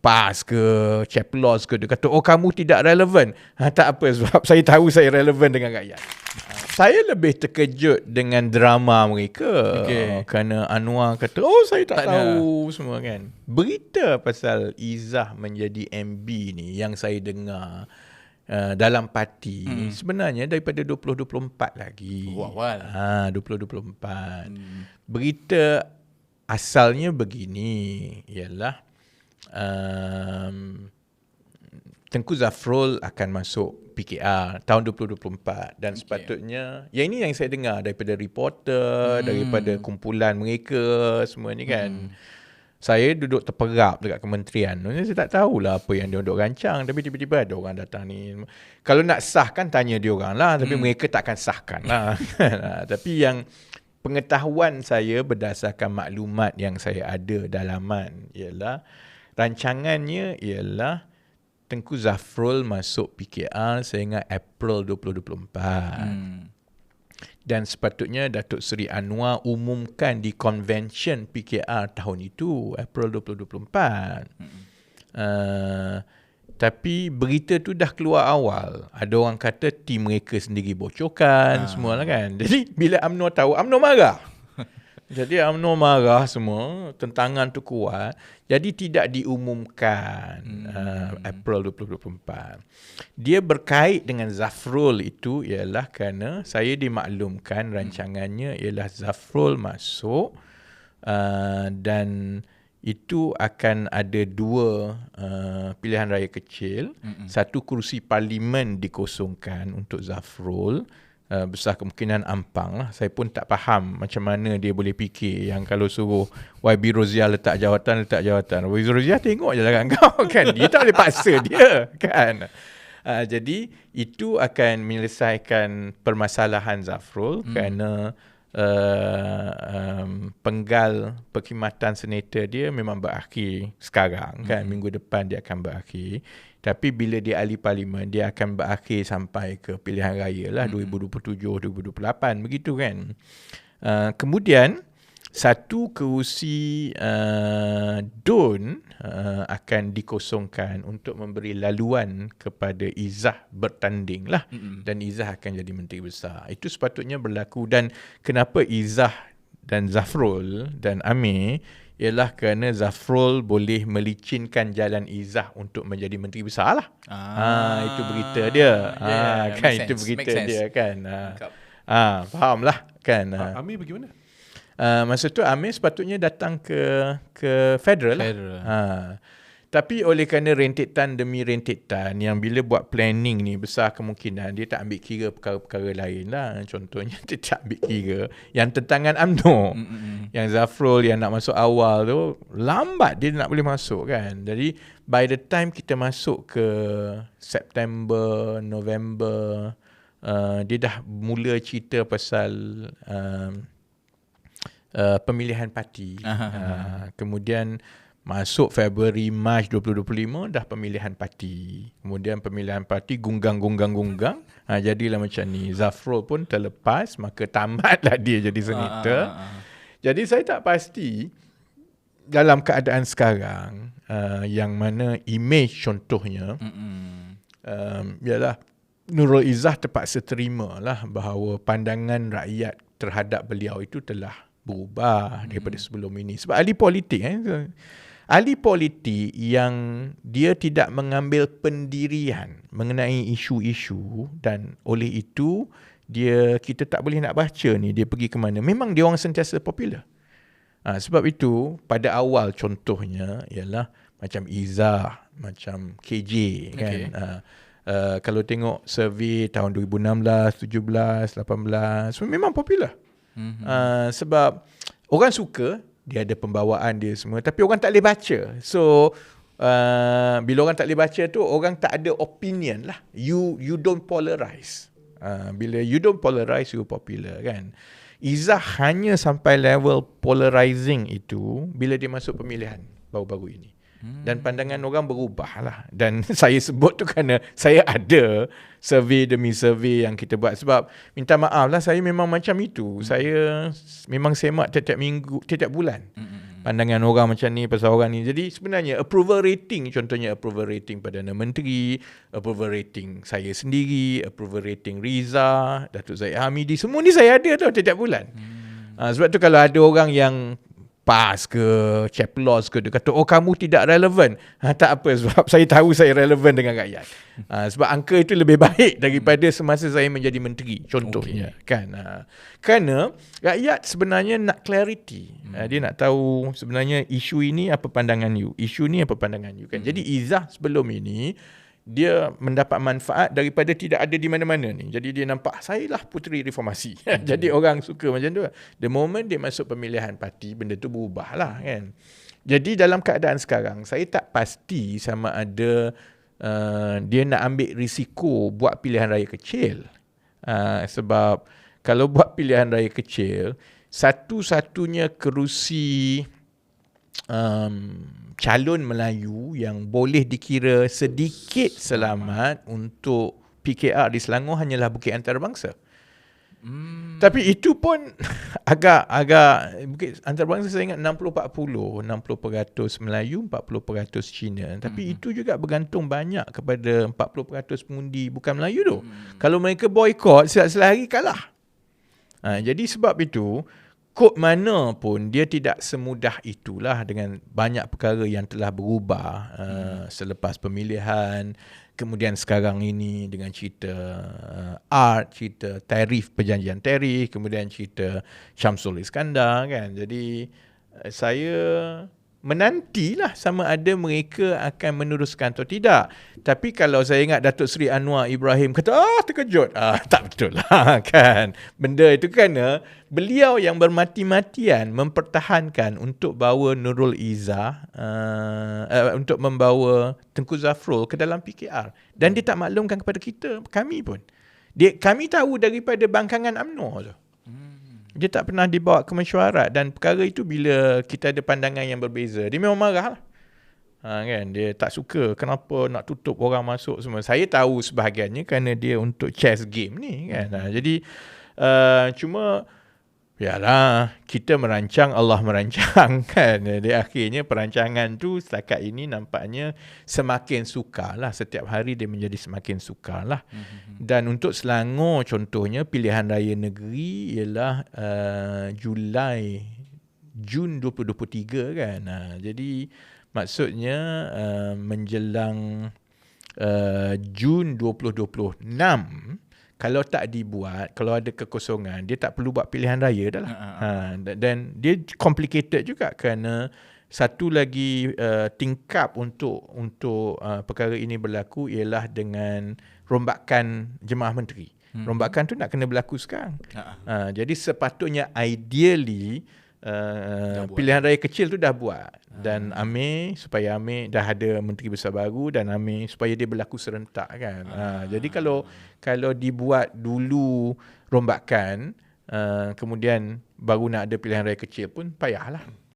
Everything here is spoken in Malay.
PAS ke Chaplos ke dia kata oh kamu tidak relevan ha, tak apa sebab saya tahu saya relevan dengan rakyat ha, saya lebih terkejut dengan drama mereka okay. kerana Anwar kata oh saya tak, tak tahu nak. semua kan berita pasal Izzah menjadi MB ni yang saya dengar Uh, dalam parti hmm. sebenarnya daripada 2024 lagi. Oh, awal. Ha 2024. Hmm. Berita asalnya begini ialah um, Tengku Zafrul akan masuk PKR tahun 2024 dan okay. sepatutnya yang ini yang saya dengar daripada reporter hmm. daripada kumpulan mereka semua ni kan hmm. saya duduk terperap dekat kementerian saya tak tahulah apa yang dia duduk rancang tapi tiba-tiba ada orang datang ni kalau nak sahkan tanya dia orang lah tapi hmm. mereka takkan sahkan lah tapi yang pengetahuan saya berdasarkan maklumat yang saya ada dalaman ialah rancangannya ialah Tengku Zafrul masuk PKR sehingga April 2024. Hmm. Dan sepatutnya Datuk Seri Anwar umumkan di convention PKR tahun itu, April 2024. Hmm. Uh, tapi berita tu dah keluar awal. Ada orang kata tim mereka sendiri bocorkan, ha. semua lah kan. Jadi bila UMNO tahu, UMNO marah. Jadi UMNO marah semua, tentangan tu kuat. Jadi tidak diumumkan hmm. uh, April 2024. Dia berkait dengan Zafrul itu ialah kerana saya dimaklumkan rancangannya ialah Zafrul masuk uh, dan itu akan ada dua uh, pilihan raya kecil. Hmm. Satu kursi parlimen dikosongkan untuk Zafrul uh, besar kemungkinan ampang lah. Saya pun tak faham macam mana dia boleh fikir yang kalau suruh YB Rozia letak jawatan, letak jawatan. YB Rozia tengok je lah kan kau kan. Dia tak boleh paksa dia kan. Uh, jadi itu akan menyelesaikan permasalahan Zafrul hmm. kerana uh, um, penggal perkhidmatan senator dia memang berakhir sekarang kan. Hmm. Minggu depan dia akan berakhir. Tapi bila dia ahli parlimen, dia akan berakhir sampai ke pilihan raya lah hmm. 2027-2028 begitu kan. Uh, kemudian satu kerusi uh, DUN uh, akan dikosongkan untuk memberi laluan kepada Izzah bertanding lah. Hmm. Dan Izzah akan jadi menteri besar. Itu sepatutnya berlaku dan kenapa Izzah dan Zafrul dan Amir ialah kerana Zafrul boleh melicinkan jalan Izzah untuk menjadi menteri besar lah. Ah, ha, itu berita dia. Yeah, ha, yeah, kan itu sense. berita dia kan. Ha, ha, faham lah kan. Ha. Amir bagaimana? Uh, masa tu Amir sepatutnya datang ke ke federal, lah. federal. lah. Ha. Tapi oleh kerana rentetan demi rentetan yang bila buat planning ni besar kemungkinan dia tak ambil kira perkara-perkara lain lah. Contohnya dia tak ambil kira yang tentangan UMNO. Mm-hmm. Yang Zafrul yang nak masuk awal tu lambat dia nak boleh masuk kan. Jadi by the time kita masuk ke September, November uh, dia dah mula cerita pasal uh, uh, pemilihan parti. Uh, kemudian Masuk Februari Mac 2025 dah pemilihan parti. Kemudian pemilihan parti gunggang-gunggang-gunggang. Ha, jadilah macam ni. Zafrul pun terlepas maka tamatlah dia jadi senator. Uh, uh, uh. Jadi saya tak pasti dalam keadaan sekarang uh, yang mana image contohnya um, ialah Nurul Izzah terpaksa terima lah bahawa pandangan rakyat terhadap beliau itu telah berubah daripada sebelum ini. Sebab ahli politik eh, ahli politik yang dia tidak mengambil pendirian mengenai isu-isu dan oleh itu dia kita tak boleh nak baca ni dia pergi ke mana. Memang dia orang sentiasa popular. Ha, sebab itu pada awal contohnya ialah macam Iza macam KJ kan? Okay. ha, uh, kalau tengok survey tahun 2016 17 18 memang popular. Mm-hmm. uh, sebab orang suka dia ada pembawaan dia semua tapi orang tak boleh baca. So uh, bila orang tak boleh baca tu orang tak ada opinion lah. You you don't polarize uh, bila you don't polarize you popular kan Izzah hanya sampai level polarizing itu bila dia masuk pemilihan baru-baru ini Hmm. Dan pandangan orang berubah lah. Dan saya sebut tu kerana saya ada survey demi survey yang kita buat. Sebab minta maaf lah saya memang macam itu. Hmm. Saya memang semak tiap-tiap minggu, tiap-tiap bulan. Hmm. Pandangan orang macam ni pasal orang ni. Jadi sebenarnya approval rating contohnya approval rating Perdana Menteri, approval rating saya sendiri, approval rating Riza, Datuk Zaid Hamidi, semua ni saya ada tau setiap bulan. Hmm. Uh, sebab tu kalau ada orang yang PAS ke Chaplos ke dia kata oh kamu tidak relevan ha, tak apa sebab saya tahu saya relevan dengan rakyat ha, sebab angka itu lebih baik daripada semasa saya menjadi menteri contohnya okay. kan ha. kerana rakyat sebenarnya nak clarity ha, dia nak tahu sebenarnya isu ini apa pandangan you isu ni apa pandangan you kan hmm. jadi Izzah sebelum ini dia mendapat manfaat daripada tidak ada di mana-mana ni. Jadi dia nampak saya lah puteri reformasi. Hmm. Jadi orang suka macam tu. The moment dia masuk pemilihan parti, benda tu berubah lah kan. Jadi dalam keadaan sekarang, saya tak pasti sama ada uh, dia nak ambil risiko buat pilihan raya kecil. Uh, sebab kalau buat pilihan raya kecil, satu-satunya kerusi um, calon Melayu yang boleh dikira sedikit selamat untuk PKR di Selangor hanyalah Bukit Antarabangsa. Hmm. Tapi itu pun agak agak Bukit Antarabangsa saya ingat 60 40, 60% Melayu, 40% Cina. Tapi hmm. itu juga bergantung banyak kepada 40% pengundi bukan Melayu tu. Hmm. Kalau mereka boykot, setiap hari kalah. Ha, jadi sebab itu kod mana pun dia tidak semudah itulah dengan banyak perkara yang telah berubah uh, hmm. selepas pemilihan kemudian sekarang ini dengan cerita uh, art cerita tarif perjanjian tarif kemudian cerita Syamsul Iskandar kan jadi uh, saya menantilah sama ada mereka akan meneruskan atau tidak. Tapi kalau saya ingat Datuk Seri Anwar Ibrahim kata, ah terkejut. Ah, tak betul lah kan. Benda itu kerana beliau yang bermati-matian mempertahankan untuk bawa Nurul Izzah, uh, uh, untuk membawa Tengku Zafrul ke dalam PKR. Dan dia tak maklumkan kepada kita, kami pun. Dia, kami tahu daripada bangkangan UMNO tu dia tak pernah dibawa ke mesyuarat dan perkara itu bila kita ada pandangan yang berbeza. Dia memang marah lah. Ha, kan? Dia tak suka kenapa nak tutup orang masuk semua. Saya tahu sebahagiannya kerana dia untuk chess game ni kan? Ha, jadi uh, cuma Yalah, kita merancang, Allah merancang kan. Di akhirnya perancangan tu setakat ini nampaknya semakin sukar lah. Setiap hari dia menjadi semakin sukar lah. Mm-hmm. Dan untuk Selangor contohnya pilihan raya negeri ialah uh, Julai, Jun 2023 kan. Uh, jadi maksudnya uh, menjelang uh, Jun 2026 kalau tak dibuat, kalau ada kekosongan, dia tak perlu buat pilihan raya dah lah. Ha, dan dia complicated juga kerana satu lagi uh, tingkap untuk untuk uh, perkara ini berlaku ialah dengan rombakan jemaah menteri. Hmm. Rombakan tu nak kena berlaku sekarang. Ha, jadi sepatutnya ideally uh, pilihan raya kecil tu dah buat dan hmm. Amir supaya Amir dah ada menteri besar baru dan Amir supaya dia berlaku serentak kan. Ha, ah. jadi kalau kalau dibuat dulu rombakan uh, kemudian baru nak ada pilihan raya kecil pun payahlah.